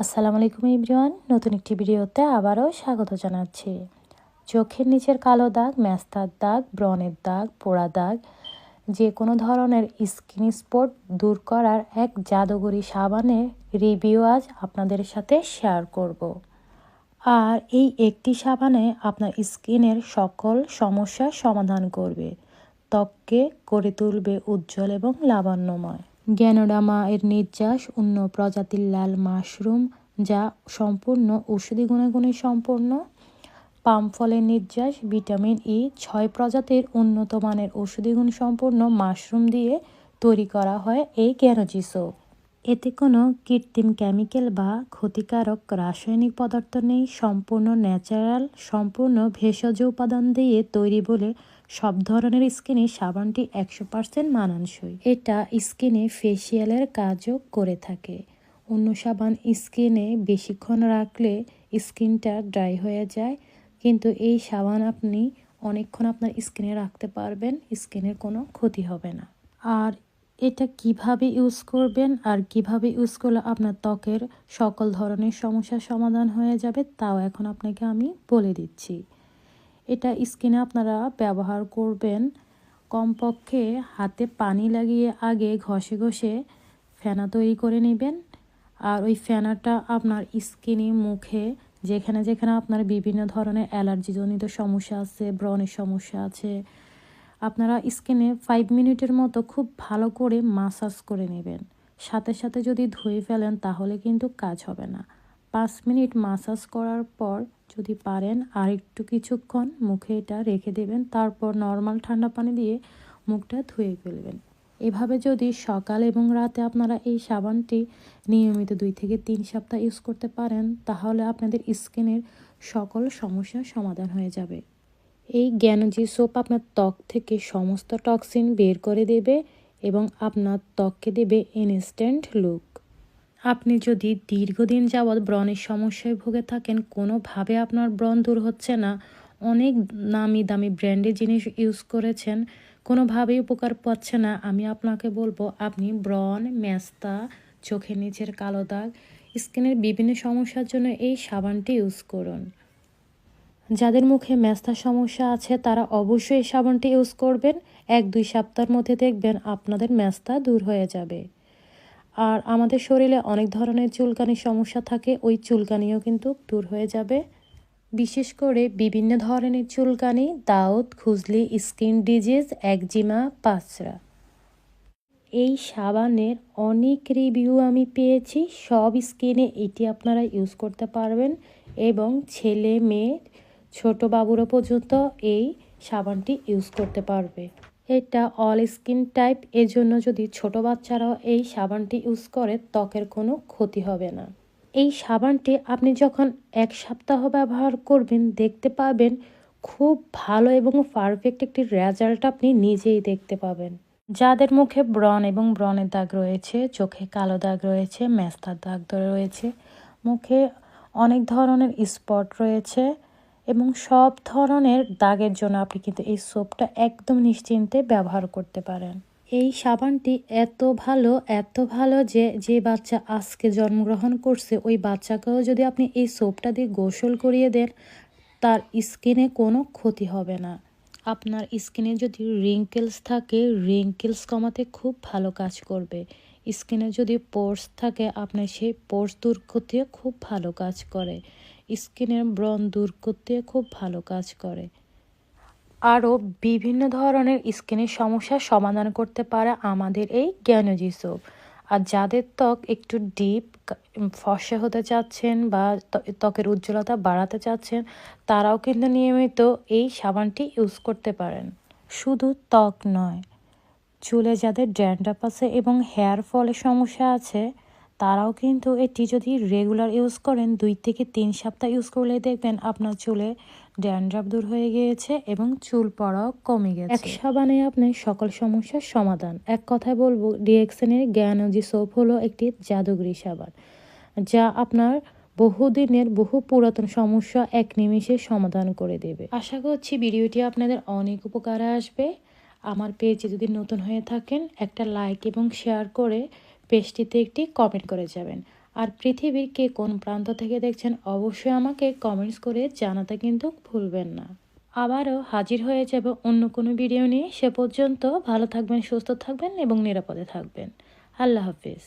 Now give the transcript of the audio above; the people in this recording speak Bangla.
আসসালামু আলাইকুম ইব্রিয়ান নতুন একটি ভিডিওতে আবারও স্বাগত জানাচ্ছি চোখের নিচের কালো দাগ, ম্যাস্তার দাগ, ব্রণের দাগ, পোড়া দাগ, যে কোনো ধরনের স্কিন স্পট দূর করার এক জাদুগরি সাবানের রিভিউ আজ আপনাদের সাথে শেয়ার করব। আর এই একটি সাবানে আপনার স্কিনের সকল সমস্যার সমাধান করবে, ত্বককে করে তুলবে উজ্জ্বল এবং লাবণ্যময় গ্যানোডামা এর নির্যাস অন্য প্রজাতির লাল মাশরুম, যা সম্পূর্ণ ঔষধি গুণাগুণে সম্পূর্ণ পাম ফলের নির্যাস, ভিটামিন ই ছয় প্রজাতির উন্নত মানের ঔষধি গুণ সম্পূর্ণ মাশরুম দিয়ে তৈরি করা হয় এই গ্যানোজি সোপ। এতে কোনো কৃত্রিম কেমিক্যাল বা ক্ষতিকারক রাসায়নিক পদার্থ নেই, সম্পূর্ণ ন্যাচারাল, সম্পূর্ণ ভেষজ উপাদান দিয়ে তৈরি বলে সব ধরনের স্কিনে সাবানটি একশো পার্সেন্ট মানানসই। এটা স্কিনে ফেসিয়ালের কাজও করে থাকে। অন্য সাবান স্কিনে বেশিক্ষণ রাখলে স্কিনটা ড্রাই হয়ে যায়, কিন্তু এই সাবান আপনি অনেকক্ষণ আপনার স্কিনে রাখতে পারবেন, স্কিনের কোনো ক্ষতি হবে না। আর এটা কীভাবে ইউজ করবেন আর কীভাবে ইউজ করলে আপনার ত্বকের সকল ধরনের সমস্যার সমাধান হয়ে যাবে, তাও এখন আপনাকে আমি বলে দিচ্ছি। এটা স্কিনে আপনারা ব্যবহার করবেন। কমপক্ষে হাতে পানি লাগিয়ে আগে ঘষে ঘষে ফেনা তৈরি করে নেবেন। আর ওই ফেনাটা আপনার স্কিনে, মুখে, যেখানে যেখানে আপনার বিভিন্ন ধরনের অ্যালার্জিজনিত সমস্যা আছে, ব্রণের সমস্যা আছে আপনারা স্কিনে ফাইভ মিনিটের মতো খুব ভালো করে মাসাজ করে নেবেন। সাথে সাথে যদি ধুয়ে ফেলেন তাহলে কিন্তু কাজ হবে না। পাঁচ মিনিট মাসাজ করার পর যদি পারেন আর একটু কিছুক্ষণ মুখে এটা রেখে দেবেন, তারপর নর্মাল ঠান্ডা পানি দিয়ে মুখটা ধুয়ে ফেলবেন। এভাবে যদি সকাল এবং রাতে আপনারা এই সাবানটি নিয়মিত দুই থেকে তিন সপ্তাহ ইউজ করতে পারেন, তাহলে আপনাদের স্কিনের সকল সমস্যার সমাধান হয়ে যাবে। এই জ্ঞানজি সোপ আপনার ত্বক থেকে সমস্ত টক্সিন বের করে দেবে এবং আপনার ত্বককে দেবে ইনস্ট্যান্ট লুক আপনি যদি দীর্ঘদিন যাবৎ ব্রণের সমস্যায় ভুগে থাকেন, কোনোভাবে আপনার ব্রণ দূর হচ্ছে না। অনেক নামি দামি ব্র্যান্ডের জিনিস ইউজ করেছেন, কোনোভাবেই উপকার পাচ্ছে না। আমি আপনাকে বলব, আপনি ব্রণ ম্যাস্তা চোখের নিচের কালো দাগ, স্কিনের বিভিন্ন সমস্যার জন্য এই সাবানটি ইউজ করুন। যাদের মুখে ম্যাস্তার সমস্যা আছে, তারা অবশ্যই এই সাবানটি ইউজ করবেন। এক, দুই সপ্তাহের মধ্যে দেখবেন আপনাদের ম্যাস্তা দূর হয়ে যাবে। আর আমাদের শরীরে অনেক ধরনের চুলকানির সমস্যা থাকে, ওই চুলকানিও কিন্তু দূর হয়ে যাবে। বিশেষ করে বিভিন্ন ধরনের চুলকানি দাউদ খুজলি, স্কিন ডিজিজ, একজিমা, পাঁচরা। এই সাবানের অনেক রিভিউ আমি পেয়েছি, সব স্কিনে এটি আপনারা ইউজ করতে পারবেন এবং ছেলে, মেয়ে ছোট বাবুরও পর্যন্ত এই সাবানটি ইউজ করতে পারবে। এটা অল স্কিন টাইপ এজন্য যদি ছোট বাচ্চারাও এই সাবানটি ইউজ করে, ত্বকের কোনো ক্ষতি হবে না। এই সাবানটি আপনি যখন এক সপ্তাহ ব্যবহার করবেন, দেখতে পাবেন খুব ভালো এবং পারফেক্ট একটি রেজাল্ট আপনি নিজেই দেখতে পাবেন। যাদের মুখে ব্রণ এবং ব্রণের দাগ রয়েছে, চোখে কালো দাগ রয়েছে, মেস্তার দাগ রয়েছে, মুখে অনেক ধরনের স্পট রয়েছে এবং সব ধরনের দাগের জন্য আপনি কিন্তু এই সোপটা একদম নিশ্চিন্তে ব্যবহার করতে পারেন। এই সাবানটি এত ভালো এত ভালো যে যে বাচ্চা আজকে জন্মগ্রহণ করছে, ওই বাচ্চাকেও যদি আপনি এই সোপটা দিয়ে গোসল করিয়ে দেন, তার স্কিনে কোনো ক্ষতি হবে না। আপনার স্কিনে যদি রিঙ্কেলস থাকে রিঙ্কেলস কমাতে খুব ভালো কাজ করবে। স্কিনে যদি পোর্স থাকে, আপনার সেই পোর্স দূর করতে খুব ভালো কাজ করে। স্কিনের ব্রণ দূর করতে খুব ভালো কাজ করে। আরও বিভিন্ন ধরনের স্কিনের সমস্যার সমাধান করতে পারে আমাদের এই জ্ঞানজি সোপ। আর যাদের ত্বক একটু ডিপ ফর্সা হতে চাচ্ছেন বা ত্বকের উজ্জ্বলতা বাড়াতে চাচ্ছেন, তারাও কিন্তু নিয়মিত এই সাবানটি ইউজ করতে পারেন। শুধু ত্বক নয়, চুলে যাদের ড্যান্ড্রাপ আছে এবং হেয়ার ফলের সমস্যা আছে তারাও কিন্তু এটি যদি রেগুলার ইউজ করেন, দুই থেকে তিন সপ্তাহ ইউজ করলে দেখবেন আপনার চুলে ড্যান্ড্রাফ দূর হয়ে গিয়েছে এবং চুল পড়াও কমে গেছে। এক সাবানে আপনি সকল সমস্যার সমাধান। এক কথায় বলব ডিএক্সেনের জ্ঞানজি সোপ হলো একটি জাদুগরি সাবান, যা আপনার বহুদিনের বহু পুরাতন সমস্যা এক নিমিষে সমাধান করে দেবে। আশা করছি ভিডিওটি আপনাদের অনেক উপকারে আসবে। আমার পেজে যদি নতুন হয়ে থাকেন, একটা লাইক এবং শেয়ার করে পেজটিতে একটি কমেন্ট করে যাবেন। আর পৃথিবীর কে কোন প্রান্ত থেকে দেখছেন, অবশ্যই আমাকে কমেন্টস করে জানাতে কিন্তু ভুলবেন না। আবারও হাজির হয়ে যাবে অন্য কোনো ভিডিও নিয়ে। সে পর্যন্ত ভালো থাকবেন, সুস্থ থাকবেন এবং নিরাপদে থাকবেন। আল্লাহ হাফিজ।